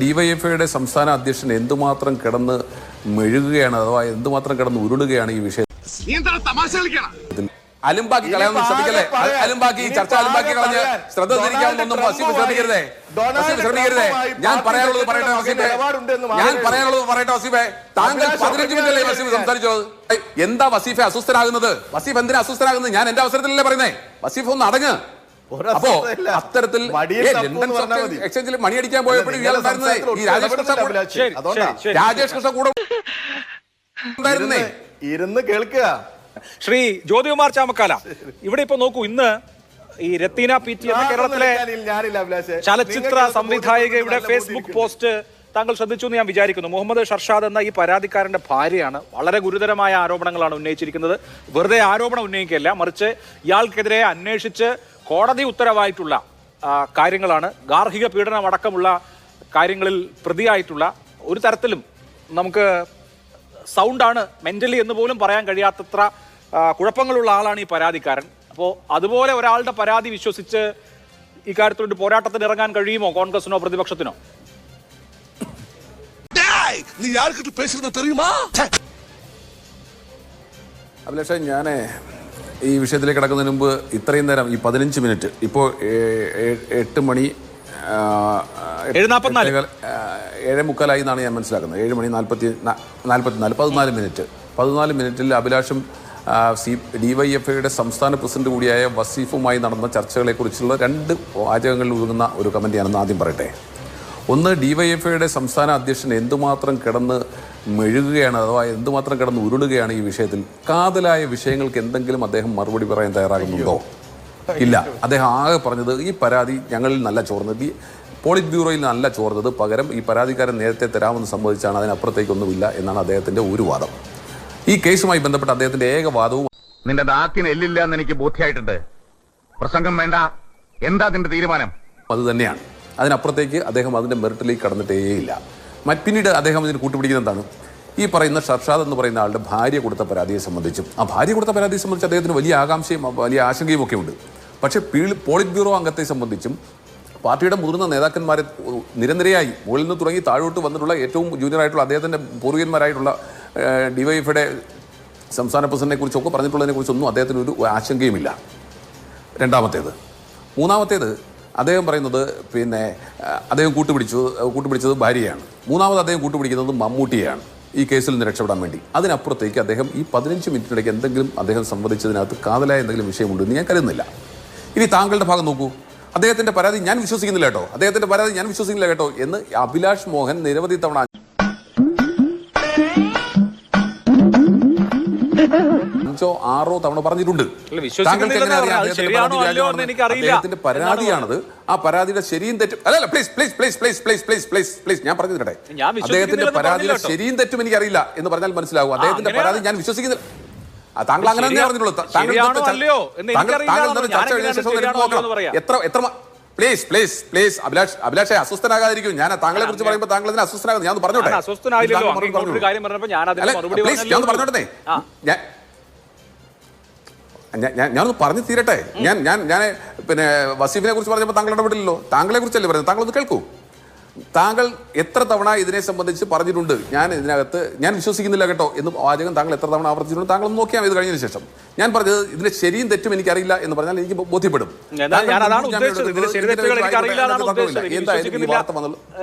ഡിവൈഎഫ്ഐയുടെ സംസ്ഥാന അധ്യക്ഷൻ എന്തുമാത്രം കിടന്ന് മെഴുകുകയാണ് അഥവാ എന്തുമാത്രം കിടന്ന് ഉരുളുകയാണ് ഈ വിഷയത്തിൽ അലുംബാക്കി കളയാൻ ശ്രമിക്കല്ലേ? ഇനി ചർച്ച അലുംബാക്കി കളഞ്ഞ്. ശ്രദ്ധ തിരിക്കാമെന്നൊന്നും വസീഫ് ശ്രമിക്കരുതേ വസീഫ് ശ്രമിക്കരുതേ ഞാൻ പറയാനുള്ളത് പറയട്ടെ വസീഫെ ഞാൻ പറയാനുള്ളത് പറയട്ടെ വസീഫെ താങ്കൾ പതിനഞ്ച് മിനിറ്റ് അല്ലേ വസീഫ് സംസാരിച്ചത്? എന്താ വസീഫെ അസ്വസ്ഥനാകുന്നത്? വസീഫ് എന്തിനാ അസ്വസ്ഥനാകുന്നത്? ഞാൻ എന്റെ അവസരത്തിലല്ലേ പറയുന്നേ. വസീഫ് ഒന്ന് അടങ്ങ്. അപ്പോ അത്തരത്തിൽ ലണ്ടൻ. എക്സ്ചേഞ്ചിൽ മണിയടിക്കാൻ പോയപ്പോഴും ഇയാൾ ഈ രാജേഷ് കൃഷ്ണ. രാജേഷ് കൃഷ്ണ കൂടെ ഉണ്ടായിരുന്നേ? ഇരുന്ന് കേൾക്കുക. ശ്രീ ജ്യോതികുമാർ ചാമക്കാല ഇവിടെ ഇപ്പൊ നോക്കൂ ഇന്ന് ഈ രത്തീന പി ടി എന്ന കേരളത്തിലെ ചലച്ചിത്ര സംവിധായികയുടെ ഫേസ്ബുക്ക് പോസ്റ്റ് താങ്കൾ ശ്രദ്ധിച്ചു എന്ന് ഞാൻ വിചാരിക്കുന്നു. മുഹമ്മദ് ഷർഷാദ് എന്ന ഈ പരാതിക്കാരന്റെ ഭാര്യയാണ് വളരെ ഗുരുതരമായ ആരോപണങ്ങളാണ് ഉന്നയിച്ചിരിക്കുന്നത്. വെറുതെ ആരോപണം ഉന്നയിക്കുകയല്ല മറിച്ച് ഇയാൾക്കെതിരെ അന്വേഷിച്ച് കോടതി ഉത്തരവായിട്ടുള്ള കാര്യങ്ങളാണ്. ഗാർഹിക പീഡനമടക്കമുള്ള കാര്യങ്ങളിൽ പ്രതിയായിട്ടുള്ള ഒരു തരത്തിലും നമുക്ക് സൗണ്ടാണ് മെന്റലി എന്ന് പോലും പറയാൻ കഴിയാത്തത്ര കുഴപ്പങ്ങളുള്ള ആളാണ് ഈ പരാതിക്കാരൻ. അപ്പോൾ അതുപോലെ ഒരാളുടെ പരാതി വിശ്വസിച്ച് ഇക്കാര്യത്തിലൊരു പോരാട്ടത്തിന് ഇറങ്ങാൻ കഴിയുമോ കോൺഗ്രസിനോ പ്രതിപക്ഷത്തിനോ? നീ അഭിലാഷ ഞാനേ ഈ വിഷയത്തിലേക്ക് കിടക്കുന്നതിന് മുമ്പ് ഇത്രയും നേരം ഈ പതിനഞ്ച് മിനിറ്റ് ഇപ്പോൾ എട്ട് മണി ഏഴ് മുക്കാലായി എന്നാണ് ഞാൻ മനസ്സിലാക്കുന്നത്. ഏഴ് മണി നാൽപ്പത്തി നാൽപ്പത്തിനാല് പതിനാല് മിനിറ്റ്. പതിനാല് മിനിറ്റിൽ അഭിലാഷും സി ഡി വൈ എഫ് ഐയുടെ സംസ്ഥാന പ്രസിഡന്റ് കൂടിയായ വസീഫുമായി നടന്ന ചർച്ചകളെക്കുറിച്ചുള്ള രണ്ട് വാചകങ്ങളിൽ ഒതുങ്ങുന്ന ഒരു കമന്റ് ഞാനൊന്ന് ആദ്യം പറയട്ടെ. ഒന്ന് ഡി വൈ എഫ് ഐയുടെ സംസ്ഥാന അധ്യക്ഷൻ എന്തുമാത്രം കിടന്ന് മെഴുകുകയാണ് അഥവാ എന്തുമാത്രം കിടന്ന് ഉരുളുകയാണ് ഈ വിഷയത്തിൽ? കാതലായ വിഷയങ്ങൾക്ക് എന്തെങ്കിലും അദ്ദേഹം മറുപടി പറയാൻ തയ്യാറാകുന്നുണ്ടോ? ഇല്ല. അദ്ദേഹം ആകെ പറഞ്ഞത് ഈ പരാതി ഞങ്ങളിൽ നല്ല ചോർന്നത്. ഈ പോളിറ്റ് ബ്യൂറോയിൽ നല്ല ചോർന്നത്. പകരം ഈ പരാതിക്കാരൻ നേരത്തെ തരാമെന്ന് സംബന്ധിച്ചാണ് അതിനപ്പുറത്തേക്കൊന്നുമില്ല എന്നാണ് അദ്ദേഹത്തിന്റെ ഒരു വാദം ഈ കേസുമായി ബന്ധപ്പെട്ട അദ്ദേഹത്തിന്റെ ഏക വാദവും നിന്റെ നാക്കിന് എല്ലില്ല എന്ന് എനിക്ക് ബോധ്യമായിട്ടുണ്ട് പ്രസംഗം വേണ്ട. എന്താ നിന്റെ തീരുമാനം? അത് തന്നെയാണ്. അതിനപ്പുറത്തേക്ക് അദ്ദേഹം അതിന്റെ മെറിറ്റിലേക്ക് കടന്നിട്ടേയില്ല. പിന്നീട് അദ്ദേഹം ഇതിന് കൂട്ടുപിടിക്കുന്ന എന്താണ്? ഈ പറയുന്ന ഷർഷാദ് എന്ന് പറയുന്ന ആളുടെ ഭാര്യ കൊടുത്ത പരാതിയെ സംബന്ധിച്ചും. ആ ഭാര്യ കൊടുത്ത പരാതിയെ സംബന്ധിച്ച് അദ്ദേഹത്തിന് വലിയ ആകാംക്ഷയും വലിയ ആശങ്കയും ഒക്കെ ഉണ്ട്. പക്ഷേ പീളി പോളിറ്റ് ബ്യൂറോ അംഗത്തെ സംബന്ധിച്ചും പാർട്ടിയുടെ മുതിർന്ന നേതാക്കന്മാരെ നിരന്തരയായി മുകളിൽ നിന്ന് തുടങ്ങി താഴോട്ട് വന്നിട്ടുള്ള ഏറ്റവും ജൂനിയർ ആയിട്ടുള്ള അദ്ദേഹത്തിന്റെ പൂർവികന്മാരായിട്ടുള്ള ഡിവൈഫയുടെ സംസ്ഥാന പ്രസിഡന്റിനെ കുറിച്ചൊക്കെ പറഞ്ഞിട്ടുള്ളതിനെ കുറിച്ചൊന്നും അദ്ദേഹത്തിന് ഒരു ആശങ്കയുമില്ല. രണ്ടാമത്തേത്. മൂന്നാമത്തേത് അദ്ദേഹം പറയുന്നത് പിന്നെ അദ്ദേഹം കൂട്ടുപിടിച്ചു കൂട്ടുപിടിച്ചത് ഭാര്യയാണ്. മൂന്നാമത് അദ്ദേഹം കൂട്ടുപിടിക്കുന്നത് മമ്മൂട്ടിയാണ് ഈ കേസിൽ നിന്ന് രക്ഷപ്പെടാൻ വേണ്ടി. അതിനപ്പുറത്തേക്ക് അദ്ദേഹം ഈ പതിനഞ്ച് മിനിറ്റിനിടയ്ക്ക് എന്തെങ്കിലും അദ്ദേഹം സംവദിച്ചതിനകത്ത് കാതലായ എന്തെങ്കിലും വിഷയമുണ്ടെന്ന് ഞാൻ കരുതുന്നില്ല. ഇനി താങ്കളുടെ ഭാഗം നോക്കൂ. അദ്ദേഹത്തിന്റെ പരാതി ഞാൻ വിശ്വസിക്കുന്നില്ല കേട്ടോ. അദ്ദേഹത്തിന്റെ പരാതി ഞാൻ വിശ്വസിക്കുന്നില്ല കേട്ടോ എന്ന് അഭിലാഷ് മോഹൻ നിരവധി തവണ അഞ്ചോ ആറോ തവണ പറഞ്ഞിട്ടുണ്ട്. അല്ല, വിശ്വസിക്കുന്നില്ലെന്ന് താങ്കൾക്ക് എങ്ങനെ അറിയാം? അദ്ദേഹത്തിന്റെ പരാതിയാണത്. ആ പരാതിയുടെ ശരിയും തെറ്റും അല്ലല്ല please please please please please please please please ഞാൻ പറഞ്ഞു തരട്ടെ അദ്ദേഹത്തിന്റെ പരാതിയുടെ ശരിയും തെറ്റും എനിക്കറിയില്ല എന്ന് പറഞ്ഞാൽ മനസ്സിലാവും അദ്ദേഹത്തിന്റെ പരാതി ഞാൻ വിശ്വസിക്കുന്നില്ല. താങ്കൾ അങ്ങനെ തന്നെ പറഞ്ഞിട്ടുള്ളൂ താങ്കൾ ചർച്ച കഴിഞ്ഞ ശേഷം. എത്ര എത്ര പ്ലീസ് പ്ലീസ് പ്ലീസ് അഭിലാഷ് അഭിലാഷെ അസ്വസ്ഥനാകാതിരിക്കും. ഞാൻ താങ്കളെ കുറിച്ച് പറയുമ്പോൾ താങ്കൾ തന്നെ അസ്വസ്ഥനാകുന്നു ഞാൻ പറഞ്ഞോട്ടെ? ഞാൻ പറഞ്ഞോട്ടെ. ഞാൻ ഞാനൊന്ന് പറഞ്ഞു തീരട്ടെ. ഞാൻ ഞാൻ ഞാൻ പിന്നെ വസീഫിനെ കുറിച്ച് പറഞ്ഞപ്പോൾ താങ്കൾ ഇടപെടില്ലല്ലോ? താങ്കളെ കുറിച്ചല്ലേ പറയുന്നത് താങ്കൾ ഒന്ന് കേൾക്കൂ. താങ്കൾ എത്ര തവണ ഇതിനെ സംബന്ധിച്ച് പറഞ്ഞിട്ടുണ്ട്? ഞാൻ ഇതിനകത്ത് ഞാൻ വിശ്വസിക്കുന്നില്ല കേട്ടോ എന്ന് വാചകം താങ്കൾ എത്ര തവണ ആവർത്തിച്ചിട്ടുണ്ട്? താങ്കൾ ഒന്ന് നോക്കിയാൽ ഇത് കഴിഞ്ഞതിന് ശേഷം. ഞാൻ പറഞ്ഞത് ഇതിന്റെ ശരിയും തെറ്റും എനിക്കറിയില്ല എന്ന് പറഞ്ഞാൽ എനിക്ക് ബോധ്യപ്പെടും.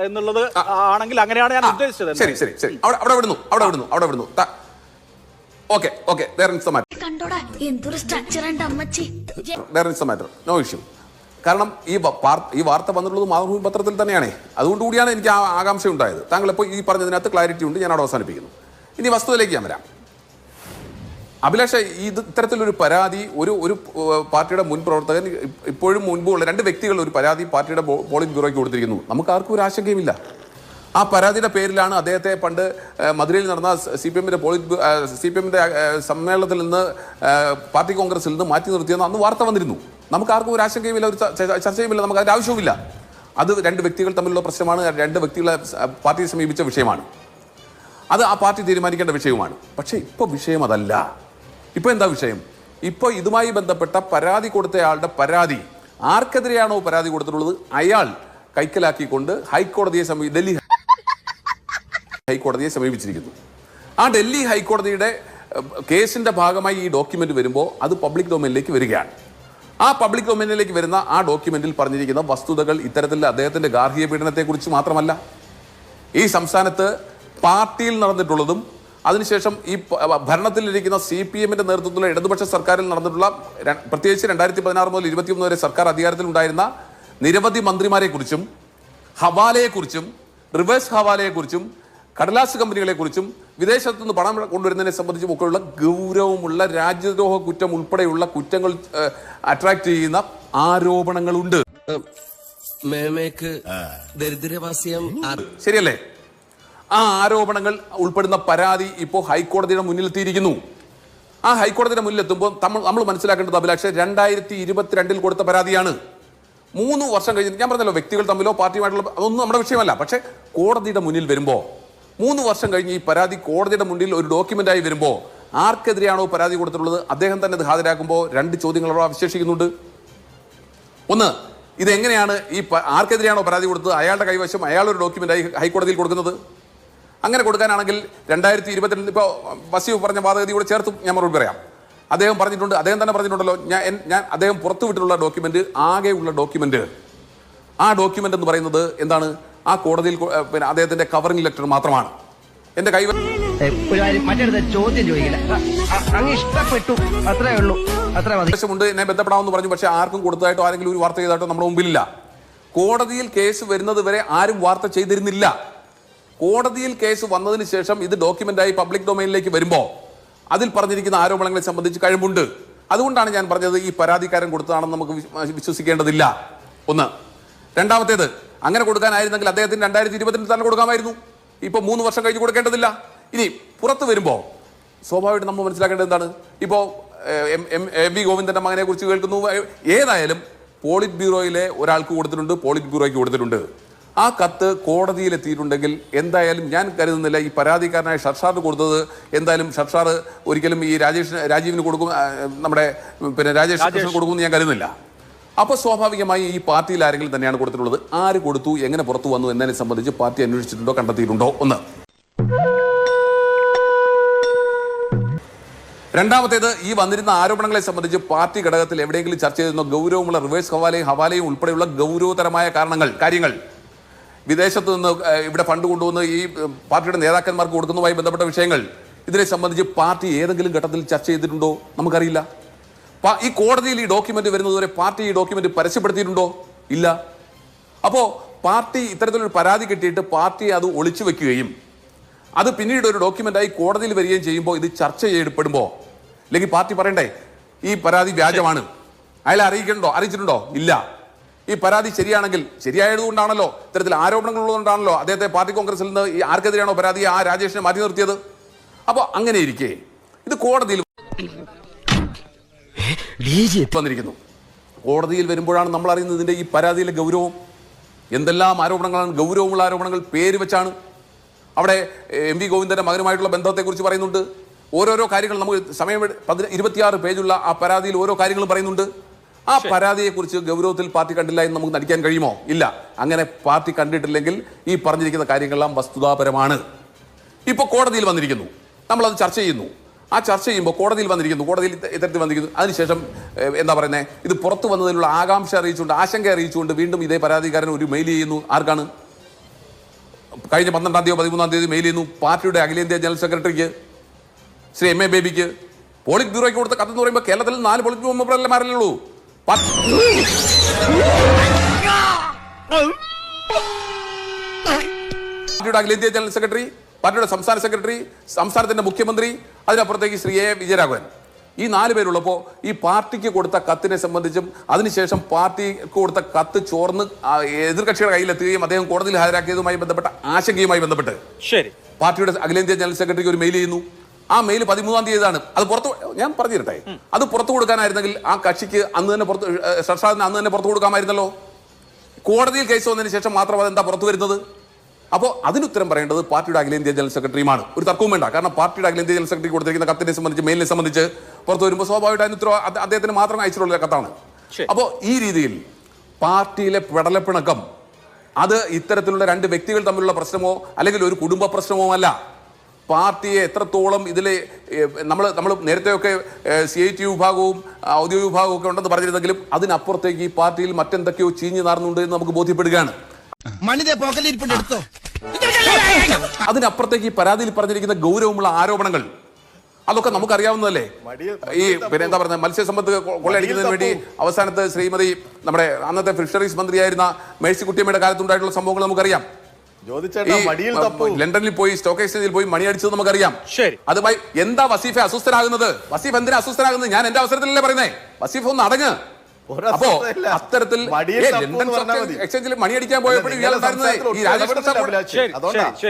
എന്നുള്ളത് ആണെങ്കിൽ അങ്ങനെയാണ് ഞാൻ ശരി ശരി ശരി. അവിടെ അവിടെ വിടുന്നു അവിടെ വിടുന്നു അവിടെ വിടുന്നു. Okay okay. കണ്ടോടാ എന്തൊരു സ്ട്രക്ചർ അമ്മച്ചി. matter. no issue. കാരണം ഈ ഈ വാർത്ത വന്നിട്ടുള്ളത് മാതൃഭൂമി പത്രത്തിൽ തന്നെയാണ്. അതുകൊണ്ട് കൂടിയാണ് എനിക്ക് ആ ആകാംക്ഷ ഉണ്ടായത് താങ്കൾ ഇപ്പോൾ ഈ പറഞ്ഞതിനകത്ത് ക്ലാരിറ്റി ഉണ്ട് ഞാൻ അവിടെ അവസാനിപ്പിക്കുന്നു. ഇനി വസ്തുതയിലേക്ക് ഞാൻ വരാം. അഭിലാഷ ഇത് ഇത്തരത്തിലൊരു പരാതി ഒരു ഒരു പാർട്ടിയുടെ മുൻ പ്രവർത്തകൻ ഇപ്പോഴും മുൻപുള്ള രണ്ട് വ്യക്തികൾ ഒരു പരാതി പാർട്ടിയുടെ പോളിംഗ് ബ്യൂറോയ്ക്ക് കൊടുത്തിരിക്കുന്നു. നമുക്ക് ആർക്കും ഒരു ആശങ്കയുമില്ല. ആ പരാതിയുടെ പേരിലാണ് അദ്ദേഹത്തെ പണ്ട് മധുരയിൽ നടന്ന സി പി എമ്മിന്റെ പോളിറ്റ് സി പി എമ്മിന്റെ സമ്മേളനത്തിൽ നിന്ന് പാർട്ടി കോൺഗ്രസിൽ നിന്ന് മാറ്റി നിർത്തിയെന്ന് അന്ന് വാർത്ത വന്നിരുന്നു. നമുക്ക് ആർക്കും ഒരു ആശങ്കയുമില്ല ഒരു ചർച്ചയുമില്ല നമുക്ക് അതിന്റെ ആവശ്യവുമില്ല. അത് രണ്ട് വ്യക്തികൾ തമ്മിലുള്ള പ്രശ്നമാണ് രണ്ട് വ്യക്തികളെ പാർട്ടിയെ സമീപിച്ച വിഷയമാണ്. അത് ആ പാർട്ടി തീരുമാനിക്കേണ്ട വിഷയവുമാണ്. പക്ഷേ ഇപ്പോൾ വിഷയം അതല്ല. ഇപ്പോൾ എന്താ വിഷയം? ഇപ്പോൾ ഇതുമായി ബന്ധപ്പെട്ട പരാതി കൊടുത്തയാളുടെ പരാതി. ആർക്കെതിരെയാണോ പരാതി കൊടുത്തിട്ടുള്ളത്? അയാൾ കൈക്കലാക്കിക്കൊണ്ട് ഹൈക്കോടതിയെ സമീ ഡൽഹി ഹൈക്കോടതിയെ സമീപിച്ചിരിക്കുന്നു. ആ ഡൽഹി ഹൈക്കോടതിയുടെ കേസിന്റെ ഭാഗമായി ഈ ഡോക്യുമെന്റ് വരുമ്പോൾ അത് പബ്ലിക് ഡൊമൈനിലേക്ക് വരികയാണ്. ആ പബ്ലിക് ഡൊമൈനിലേക്ക് വരുന്ന ആ ഡോക്യുമെന്റിൽ പറഞ്ഞിരിക്കുന്ന വസ്തുതകൾ ഇത്തരത്തിൽ അദ്ദേഹത്തിന്റെ ഗാർഹിക പീഡനത്തെക്കുറിച്ച് മാത്രമല്ല. ഈ സംസ്ഥാനത്ത് പാർട്ടിയിൽ നടന്നിട്ടുള്ളതും അതിനുശേഷം ഈ ഭരണത്തിലിരിക്കുന്ന സി പി എമ്മിന്റെ നേതൃത്വത്തിലുള്ള ഇടതുപക്ഷ സർക്കാരിൽ നടന്നിട്ടുള്ള പ്രത്യേകിച്ച് രണ്ടായിരത്തി പതിനാറ് മുതൽ ഇരുപത്തിയൊന്ന് വരെ സർക്കാർ അധികാരത്തിലുണ്ടായിരുന്ന നിരവധി മന്ത്രിമാരെക്കുറിച്ചും ഹവാലയെക്കുറിച്ചും റിവേഴ്സ് ഹവാലയെക്കുറിച്ചും കടലാസ് കമ്പനികളെ കുറിച്ചും വിദേശത്തു നിന്ന് പണം കൊണ്ടുവരുന്നതിനെ സംബന്ധിച്ചും ഒക്കെയുള്ള ഗൗരവമുള്ള രാജ്യദ്രോഹ കുറ്റം ഉൾപ്പെടെയുള്ള കുറ്റങ്ങൾ അട്രാക്ട് ചെയ്യുന്ന ആരോപണങ്ങളുണ്ട്. ദരിദ്രവാസിയം ശരിയല്ലേ? ആ ആരോപണങ്ങൾ ഉൾപ്പെടുന്ന പരാതി ഇപ്പോൾ ഹൈക്കോടതിയുടെ മുന്നിലെത്തിയിരിക്കുന്നു. ആ ഹൈക്കോടതിയുടെ മുന്നിലെത്തുമ്പോൾ നമ്മൾ നമ്മൾ മനസ്സിലാക്കേണ്ടത് അഭിലാഷ് രണ്ടായിരത്തി ഇരുപത്തിരണ്ടിൽ കൊടുത്ത പരാതിയാണ്. മൂന്ന് വർഷം കഴിഞ്ഞ് ഞാൻ പറഞ്ഞല്ലോ വ്യക്തികൾ തമ്മിലോ പാർട്ടിയുമായിട്ടുള്ള അതൊന്നും നമ്മുടെ വിഷയമല്ല. പക്ഷേ കോടതിയുടെ മുന്നിൽ വരുമ്പോൾ മൂന്ന് വർഷം കഴിഞ്ഞ് ഈ പരാതി കോടതിയുടെ മുന്നിൽ ഒരു ഡോക്യുമെന്റായി വരുമ്പോൾ ആർക്കെതിരെയാണോ പരാതി കൊടുത്തിട്ടുള്ളത്? അദ്ദേഹം തന്നെ ഇത് ഹാജരാക്കുമ്പോൾ രണ്ട് ചോദ്യങ്ങൾ അവിടെ അവശേഷിക്കുന്നുണ്ട്. ഒന്ന് ഇതെങ്ങനെയാണ് ഈ ആർക്കെതിരെയാണോ പരാതി കൊടുത്തത്? അയാളുടെ കൈവശം അയാൾ ഒരു ഡോക്യുമെന്റായി ഹൈക്കോടതിയിൽ കൊടുക്കുന്നത്. അങ്ങനെ കൊടുക്കാനാണെങ്കിൽ രണ്ടായിരത്തി ഇരുപത്തിരണ്ട് ഇപ്പോൾ വസീഫ് പറഞ്ഞ വാദഗതി വാദഗതിയോട് ചേർത്ത് ഞാൻ മറുപടി പറയാം. അദ്ദേഹം പറഞ്ഞിട്ടുണ്ട് അദ്ദേഹം തന്നെ പറഞ്ഞിട്ടുണ്ടല്ലോ ഞാൻ ഞാൻ അദ്ദേഹം പുറത്തുവിട്ടിട്ടുള്ള ഡോക്യുമെന്റ് ആകെയുള്ള ഡോക്യുമെന്റ്. ആ ഡോക്യുമെന്റ് എന്ന് പറയുന്നത് എന്താണ്? ആ കോടതിയിൽ പിന്നെ അദ്ദേഹത്തിന്റെ കവറിംഗ് ലെറ്റർ മാത്രമാണ്. എന്റെ ഒരു ചോദ്യം ചോദിക്കില്ല. എന്നെ ബന്ധപ്പെടാമെന്ന് പറഞ്ഞു പക്ഷെ ആർക്കും കൊടുത്തതായിട്ടോ ആരെങ്കിലും ഒരു വാർത്ത ചെയ്തതായിട്ടോ നമ്മുടെ മുമ്പിലില്ല. കോടതിയിൽ കേസ് വരുന്നത് വരെ ആരും വാർത്ത ചെയ്തിരുന്നില്ല. കോടതിയിൽ കേസ് വന്നതിന് ശേഷം ഇത് ഡോക്യുമെന്റായി പബ്ലിക് ഡൊമൈനിലേക്ക് വരുമ്പോൾ അതിൽ പറഞ്ഞിരിക്കുന്ന ആരോപണങ്ങളെ സംബന്ധിച്ച് കഴിവുണ്ട്. അതുകൊണ്ടാണ് ഞാൻ പറഞ്ഞത് ഈ പരാതിക്കാരൻ കൊടുത്തതാണെന്ന് നമുക്ക് വിശ്വസിക്കേണ്ടതില്ല. ഒന്ന്. രണ്ടാമത്തേത് അങ്ങനെ കൊടുക്കാനായിരുന്നെങ്കിൽ അദ്ദേഹത്തിന് രണ്ടായിരത്തി ഇരുപത്തിരണ്ടിൽ തന്നെ കൊടുക്കാമായിരുന്നു. ഇപ്പോൾ മൂന്ന് വർഷം കഴിഞ്ഞ് കൊടുക്കേണ്ടതില്ല. ഇനി പുറത്ത് വരുമ്പോൾ സ്വാഭാവികമായിട്ട് നമ്മൾ മനസ്സിലാക്കേണ്ടത് എന്താണ്? ഇപ്പോൾ എം എം എം വി ഗോവിന്ദന്റെ മകനെ കുറിച്ച് കേൾക്കുന്നു. ഏതായാലും പോളിറ്റ് ബ്യൂറോയിലെ ഒരാൾക്ക് കൊടുത്തിട്ടുണ്ട് പോളിറ്റ് ബ്യൂറോയ്ക്ക് കൊടുത്തിട്ടുണ്ട്. ആ കത്ത് കോടതിയിൽ എത്തിയിട്ടുണ്ടെങ്കിൽ എന്തായാലും ഞാൻ കരുതുന്നില്ല ഈ പരാതിക്കാരനായ ഷർഷാർ കൊടുത്തത് എന്തായാലും ഷർഷാർ ഒരിക്കലും ഈ രാജേഷ് രാജീവിന് കൊടുക്കും നമ്മുടെ പിന്നെ രാജേഷ് കൊടുക്കുമെന്ന് ഞാൻ കരുതുന്നില്ല. അപ്പോൾ സ്വാഭാവികമായി ഈ പാർട്ടിയിൽ ആരെങ്കിലും തന്നെയാണ് കൊടുത്തിട്ടുള്ളത്? ആര് കൊടുത്തു? എങ്ങനെ പുറത്തു വന്നു? എന്നതിനെ സംബന്ധിച്ച് പാർട്ടി അന്വേഷിച്ചിട്ടുണ്ടോ? കണ്ടെത്തിയിട്ടുണ്ടോ? ഒന്ന്. രണ്ടാമത്തേത് ഈ വന്നിരുന്ന ആരോപണങ്ങളെ സംബന്ധിച്ച് പാർട്ടി ഘടകത്തിൽ എവിടെയെങ്കിലും ചർച്ച ചെയ്തിരുന്ന? ഗൗരവമുള്ള റിവേഴ്സ് ഹവാലയും ഹവാലയും ഉൾപ്പെടെയുള്ള ഗൗരവതരമായ കാരണങ്ങൾ കാര്യങ്ങൾ. വിദേശത്ത് നിന്ന് ഇവിടെ ഫണ്ട് കൊണ്ടുവന്ന് ഈ പാർട്ടിയുടെ നേതാക്കന്മാർക്ക് കൊടുക്കുന്നതുമായി ബന്ധപ്പെട്ട വിഷയങ്ങൾ. ഇതിനെ സംബന്ധിച്ച് പാർട്ടി ഏതെങ്കിലും ഘട്ടത്തിൽ ചർച്ച ചെയ്തിട്ടുണ്ടോ? നമുക്കറിയില്ല. ഈ കോടതിയിൽ ഈ ഡോക്യുമെന്റ് വരുന്നതുവരെ പാർട്ടി ഈ ഡോക്യുമെന്റ് പരസ്യപ്പെടുത്തിയിട്ടുണ്ടോ? ഇല്ല. അപ്പോ പാർട്ടി ഇത്തരത്തിലൊരു പരാതി കിട്ടിയിട്ട് പാർട്ടി അത് ഒളിച്ചു വെക്കുകയും അത് പിന്നീട് ഒരു ഡോക്യുമെന്റായി കോടതിയിൽ വരികയും ചെയ്യുമ്പോൾ ഇത് ചർച്ച ചെയ്യപ്പെടുമ്പോൾ അല്ലെങ്കിൽ പാർട്ടി പറയണ്ടേ ഈ പരാതി വ്യാജമാണ്. അയാളെ അറിയിക്കണ്ടോ? അറിയിച്ചിട്ടുണ്ടോ? ഇല്ല. ഈ പരാതി ശരിയാണെങ്കിൽ ശരിയായതുകൊണ്ടാണല്ലോ ഇത്തരത്തിൽ ആരോപണങ്ങൾ ഉള്ളതുകൊണ്ടാണല്ലോ അദ്ദേഹത്തെ പാർട്ടി കോൺഗ്രസിൽ നിന്ന് ഈ ആർക്കെതിരെയാണോ പരാതി ആ രാജേഷിനെ മാറ്റി നിർത്തിയത്? അപ്പോൾ അങ്ങനെ ഇരിക്കേ. ഇത് കോടതിയിൽ വന്നിരിക്കുന്നു. കോടതിയിൽ വരുമ്പോഴാണ് നമ്മൾ അറിയുന്നത് ഇതിന്റെ ഈ പരാതിയിലെ ഗൗരവം. എന്തെല്ലാം ആരോപണങ്ങളാണ് ഗൗരവമുള്ള ആരോപണങ്ങൾ പേര് വെച്ചാണ്. അവിടെ എം വി ഗോവിന്ദന്റെ മകനുമായിട്ടുള്ള ബന്ധത്തെക്കുറിച്ച് പറയുന്നുണ്ട്. ഓരോരോ കാര്യങ്ങൾ നമുക്ക് സമയം പതിന ഇരുപത്തിയാറ് പേജുള്ള ആ പരാതിയിൽ ഓരോ കാര്യങ്ങളും പറയുന്നുണ്ട്. ആ പരാതിയെക്കുറിച്ച് ഗൗരവത്തിൽ പാർട്ടി കണ്ടില്ല എന്ന് നമുക്ക് നടിക്കാൻ കഴിയുമോ? ഇല്ല. അങ്ങനെ പാർട്ടി കണ്ടിട്ടില്ലെങ്കിൽ ഈ പറഞ്ഞിരിക്കുന്ന കാര്യങ്ങളെല്ലാം വസ്തുതാപരമാണ്. ഇപ്പോൾ കോടതിയിൽ വന്നിരിക്കുന്നു. നമ്മളത് ചർച്ച ചെയ്യുന്നു. ആ ചർച്ച ചെയ്യുമ്പോൾ കോടതിയിൽ വന്നിരിക്കുന്നു കോടതിയിൽ ഇത്ത- ഇത്തരത്തിൽ വന്നിരിക്കുന്നു. അതിനുശേഷം എന്താ പറയുന്നത് ഇത് പുറത്തു വന്നതിലുള്ള ആകാംക്ഷ അറിയിച്ചുകൊണ്ട് ആശങ്ക അറിയിച്ചുകൊണ്ട് വീണ്ടും ഇതേ പരാതിക്കാരൻ ഒരു മെയിൽ ചെയ്യുന്നു. ആർക്കാണ്? കഴിഞ്ഞ പന്ത്രണ്ടാം തീയതി പതിമൂന്നാം തീയതി മെയിൽ ചെയ്യുന്നു. പാർട്ടിയുടെ അഖിലേന്ത്യാ ജനറൽ സെക്രട്ടറിക്ക് ശ്രീ എം എ ബേബിക്ക്. പോളിറ്റ് ബ്യൂറോയ്ക്ക് കൊടുത്ത കത്തെന്ന് പറയുമ്പോൾ കേരളത്തിൽ നാല് പോളിറ്റ് ബ്യൂറോ മെമ്പർമാരല്ലേ ഉള്ളൂ പാർട്ടിയുടെ അഖിലേന്ത്യാ ജനറൽ സെക്രട്ടറി പാർട്ടിയുടെ സംസ്ഥാന സെക്രട്ടറി സംസ്ഥാനത്തിന്റെ മുഖ്യമന്ത്രി അതിനപ്പുറത്തേക്ക് ശ്രീ എ വിജയരാഘവൻ. ഈ നാല് പേരുള്ളപ്പോൾ ഈ പാർട്ടിക്ക് കൊടുത്ത കത്തിനെ സംബന്ധിച്ചും അതിനുശേഷം പാർട്ടിക്ക് കൊടുത്ത കത്ത് ചോർന്ന് എതിർകക്ഷിയുടെ കയ്യിലെത്തുകയും അദ്ദേഹം കോടതിയിൽ ഹാജരാക്കിയതുമായി ബന്ധപ്പെട്ട ആശങ്കയുമായി ബന്ധപ്പെട്ട് ശരി. പാർട്ടിയുടെ അഖിലേന്ത്യാ ജനറൽ സെക്രട്ടറിക്ക് ഒരു മെയിൽ ചെയ്യുന്നു. ആ മെയിൽ പതിമൂന്നാം തീയതിയാണ്. അത് പുറത്ത് ഞാൻ പറഞ്ഞിരട്ടെ അത് പുറത്തു കൊടുക്കാനായിരുന്നെങ്കിൽ ആ കക്ഷിക്ക് അന്ന് തന്നെ പുറത്ത് ഷർഷാദിന് അന്ന് തന്നെ പുറത്തു കൊടുക്കാമായിരുന്നല്ലോ. കോടതിയിൽ കേസ് വന്നതിന് ശേഷം മാത്രം അതെന്താ പുറത്തു വരുന്നത്? അപ്പോൾ അതിനുത്തരം പറയേണ്ടത് പാർട്ടിയുടെ അഖിലേന്ത്യാ ജനറൽ സെക്രട്ടറിയുമാണ്. ഒരു തർക്കവും വേണ്ട. കാരണം പാർട്ടിയുടെ അഖിലേന്ത്യാ ജനറൽ സെക്രട്ടറി കൊടുത്തിരിക്കുന്ന കത്തിനെ സംബന്ധിച്ച് മെയിലിനെ സംബന്ധിച്ച് പുറത്തു വരുമ്പോൾ സ്വാഭാവികമായിട്ട് അതിന് ഉത്തരവ് അദ്ദേഹത്തിന് മാത്രം അയച്ചിട്ടുള്ള കത്താണ്. അപ്പോൾ ഈ രീതിയിൽ പാർട്ടിയിലെ പിടലപ്പിണക്കം അത് ഇത്തരത്തിലുള്ള രണ്ട് വ്യക്തികൾ തമ്മിലുള്ള പ്രശ്നമോ അല്ലെങ്കിൽ ഒരു കുടുംബ പ്രശ്നമോ അല്ല. പാർട്ടിയെ എത്രത്തോളം ഇതിൽ നമ്മൾ നമ്മൾ നേരത്തെയൊക്കെ സി ഐ ടി വിഭാഗവും ഔദ്യോഗിക വിഭാഗവും ഒക്കെ ഉണ്ടെന്ന് പറഞ്ഞിരുന്നെങ്കിലും അതിനപ്പുറത്തേക്ക് ഈ പാർട്ടിയിൽ മറ്റെന്തൊക്കെയോ ചീഞ്ഞു നാർന്നുണ്ട് എന്ന് നമുക്ക് ബോധ്യപ്പെടുകയാണ്. മണിതേ പോക്കലിരിപ്പിന്റെ എടുത്തോ അതിനപ്പുറത്തേക്ക് ഈ പരാതിയിൽ പറഞ്ഞിരിക്കുന്ന ഗൗരവമുള്ള ആരോപണങ്ങൾ അതൊക്കെ നമുക്കറിയാവുന്നതല്ലേ? അറിയാവുന്നതല്ലേ ഈ പിന്നെ എന്താ പറയുക മത്സ്യസമ്പത്ത് കൊള്ളയടിക്കുന്നതിന് വേണ്ടി അവസാനത്ത് ശ്രീമതി നമ്മുടെ അന്നത്തെ ഫിഷറീസ് മന്ത്രിയായിരുന്ന മേഴ്സിക്കുട്ടിയമ്മയുടെ കാലത്തുണ്ടായിട്ടുള്ള സംഭവങ്ങൾ നമുക്കറിയാം. ലണ്ടനിൽ പോയി സ്റ്റോക്ക് എക്സ്ചേഞ്ചിൽ പോയി മണി അടിച്ചത് നമുക്കറിയാം. ശരി. അതുമായി എന്താ വസീഫ അസ്വസ്ഥനാകുന്നത്? വസീഫ് എന്തിനാ അസ്വസ്ഥനാകുന്നത്? ഞാൻ എന്റെ അവസരത്തിലല്ലേ പറയുന്നേ. വസീഫ് ഒന്ന് അടങ്ങ്. അപ്പോ അത്തരത്തിൽ ലണ്ടൻ എക്സ്ചേഞ്ചിൽ മണി അടിക്കാൻ പോയപ്പോഴും ഇയാൾ ഈ രാജേഷ് കൃഷ്ണ.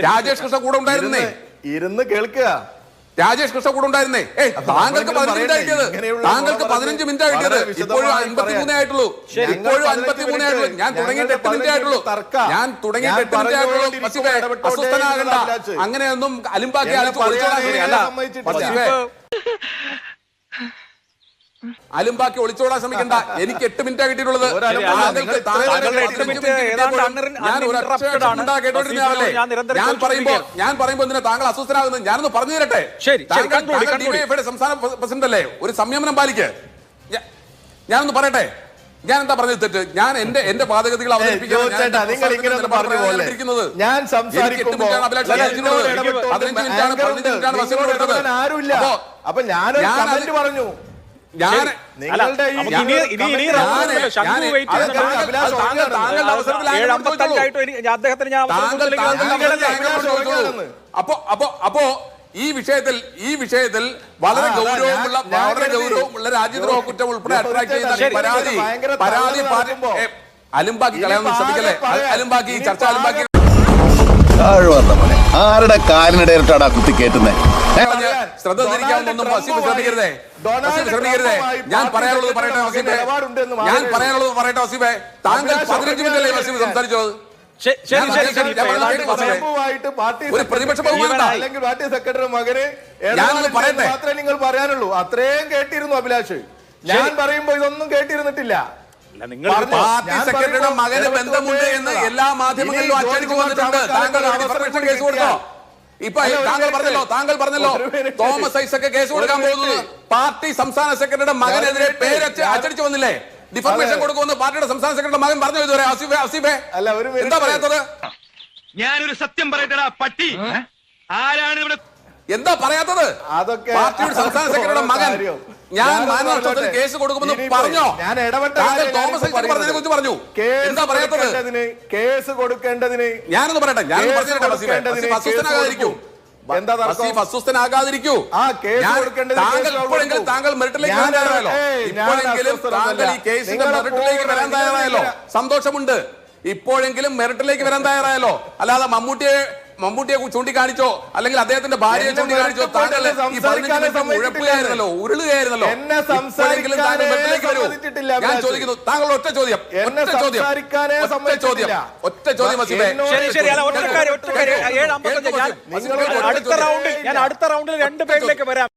രാജേഷ് കൃഷ്ണ കൂടെ ഉണ്ടായിരുന്നേ? ഇരുന്ന് ഇരുന്ന് കേൾക്കുക. രാജേഷ് കൃഷ്ണ കൂടെ ഉണ്ടായിരുന്നേ? ഏ താങ്കൾക്ക് പതിനഞ്ച് മിനിറ്റ് കിട്ടിയത് താങ്കൾക്ക് പതിനഞ്ച് മിനിറ്റ് കിട്ടിയത് ഇപ്പോഴും അൻപത്തി മൂന്നേ. ആയിട്ടുള്ളൂ. ഇപ്പോഴും അൻപത്തി മൂന്നേ ആയിട്ടുള്ളൂ. ഞാൻ തുടങ്ങിയിട്ട് എട്ട് മിനിറ്റ് ആയിട്ടുള്ളൂ. ഞാൻ തുടങ്ങിയിട്ട് എട്ട് മിനിറ്റ് ആയിട്ടുള്ളൂ. അസ്വസ്ഥനാകണ്ട. അങ്ങനെയൊന്നും അലിമ്പാക്കി എന്നെ അലിച്ച് ഒളിച്ചോടാൻ ശ്രമിക്കണ്ട. എനിക്ക് എട്ട് മിനിറ്റ് കിട്ടിയിട്ടുള്ളത്. ഞാൻ പറയുമ്പോ. ഞാൻ പറയുമ്പോ എന്തിനാ താങ്കൾ അസ്വസ്ഥനാകുന്നത് ഞാനൊന്ന് പറഞ്ഞു തരട്ടെ. സംസ്ഥാന പ്രസിഡന്റ് അല്ലേ ഒരു സംയമനം പാലിക്ക്. ഞാനൊന്ന് പറയട്ടെ? ഞാൻ എന്താ പറഞ്ഞത് തെറ്റ്? ഞാൻ എന്റെ എന്റെ പാതകതികൾ അവതരിപ്പിക്കുന്നത്. ഞാൻ അപ്പോ പറഞ്ഞു. അപ്പോ അപ്പോ അപ്പോ ഈ വിഷയത്തിൽ ഈ വിഷയത്തിൽ വളരെ ഗൗരവമുള്ള വളരെ ഗൗരവമുള്ള രാജ്യദ്രോഹ കുറ്റം ഉൾപ്പെടെ അട്രാക്ട് ചെയ്യുന്ന പരാതി പരാതി അലുമ്പാക്കി കളയാൻ ശ്രമിക്കല്ലേ? പാകം ചർച്ച അലുമ്പാക്കി ചർച്ച അലുമ്പാക്കി ആരുടെ കാലിനിടയിട്ടാടാ കുത്തി കേട്ടുന്നേ ശ്രദ്ധ തിരിക്കാവുന്നൊന്നും വസീഫ് ശ്രമിക്കരുതേ വസീഫ് ശ്രമിക്കരുതേ ഞാൻ പറയാനുള്ളത് പറയട്ടെ വസീഫെ. ഞാൻ പറയാനുള്ളത് പറയട്ടെ വസീഫെ. താങ്കൾ പതിനഞ്ച് വസീഫ് സംസാരിച്ചത്? ഒരു പ്രതിപക്ഷ ബഹുമാനം അല്ലെങ്കിൽ പാർട്ടി സെക്രട്ടറി മകന് മാത്രമേ നിങ്ങൾ പറയാനുള്ളൂ. അത്രയും കേട്ടിരുന്നു അഭിലാഷ്. ഞാൻ പറയുമ്പോ ഇതൊന്നും കേട്ടിരുന്നിട്ടില്ല. പാർട്ടി സെക്രട്ടറിയുടെ മകന് ബന്ധമുണ്ട് എന്ന് എല്ലാ മാധ്യമങ്ങളിലും അച്ചടിച്ചു വന്നിട്ടുണ്ട്. താങ്കൾ ഡിഫർമേഷൻ കേസ് കൊടുത്തോ ഇപ്പൊ താങ്കൾ പറഞ്ഞല്ലോ താങ്കൾ പറഞ്ഞല്ലോ തോമസ് ഐസക്ക് കേസ് കൊടുക്കാൻ പോകുന്നത് പാർട്ടി സംസ്ഥാന സെക്രട്ടറിയുടെ മകനെതിരെ. പേരച്ച് അച്ചടിച്ചു വന്നില്ലേ? ഡിഫർമേഷൻ. കൊടുക്കുമെന്ന് പാർട്ടിയുടെ സംസ്ഥാന സെക്രട്ടറിയുടെ മകൻ പറഞ്ഞു ഇതുവരെ. അസീഫെ അസീഫെ അല്ല, ഒരു മിനിറ്റ്. എന്താ പറയാത്തത്? ഞാനൊരു സത്യം പറയട്ടടാ പട്ടി. ആരാണ് ഇവിടെ എന്താ പറയാത്തത്? അതൊക്കെ പാർട്ടിയുടെ സംസ്ഥാന സെക്രട്ടറിയുടെ മകൻ. ഞാൻ മാനനഷ്ടത്തിന് കേസ് കൊടുക്കുമെന്ന് പറഞ്ഞോ? ഞാൻ ഇടപെട്ട തോമസ് പറഞ്ഞതിനെ കുറിച്ച് പറഞ്ഞു. എന്താ പറയാത്തത്? കേസ് കൊടുക്കേണ്ടതിന് ഞാനൊന്ന് പറയട്ടെ. ഞാൻ അസ്വസ്ഥനാകാതിരിക്കൂ. എന്താ അസ്വസ്ഥനാകാതിരിക്കൂ. താങ്കൾ ഇപ്പോഴെങ്കിലും താങ്കൾ മെറിറ്റിലേക്ക് വരാൻ തയ്യാറായല്ലോ. ഇപ്പോഴെങ്കിലും താങ്കൾ ഈ കേസിന്റെ നിങ്ങളുടെ മെറിറ്റിലേക്ക് വരാൻ തയ്യാറായല്ലോ. സന്തോഷമുണ്ട്. ഇപ്പോഴെങ്കിലും മെറിറ്റിലേക്ക് വരാൻ തയ്യാറായല്ലോ. അല്ലാതെ മമ്മൂട്ടിയെ മമ്മൂട്ടിയെ ചൂണ്ടിക്കാണിച്ചോ? അല്ലെങ്കിൽ അദ്ദേഹത്തിന്റെ ഭാര്യയെ ചൂണ്ടിക്കാണിച്ചോ? താങ്കൾ ഈ പതിനഞ്ച് ഉഴപ്പുകയായിരുന്നല്ലോ ഉരുളുകയായിരുന്നല്ലോ. ഞാൻ ചോദിക്കുന്നു താങ്കൾ ഒറ്റ ചോദ്യം ഒറ്റ ചോദ്യം സംസാരിക്കാനേ ഒറ്റ ചോദ്യം ഒറ്റ ചോദ്യം വസീഫെ. ശരി ശരി ഒറ്റ കാര്യം ഒറ്റ കാര്യം ഏഴ് അമ്പത്തഞ്ച്. ഞാൻ അടുത്ത റൗണ്ടിൽ ഞാൻ അടുത്ത റൗണ്ടിൽ രണ്ട് പേരിലേക്ക് വരാം.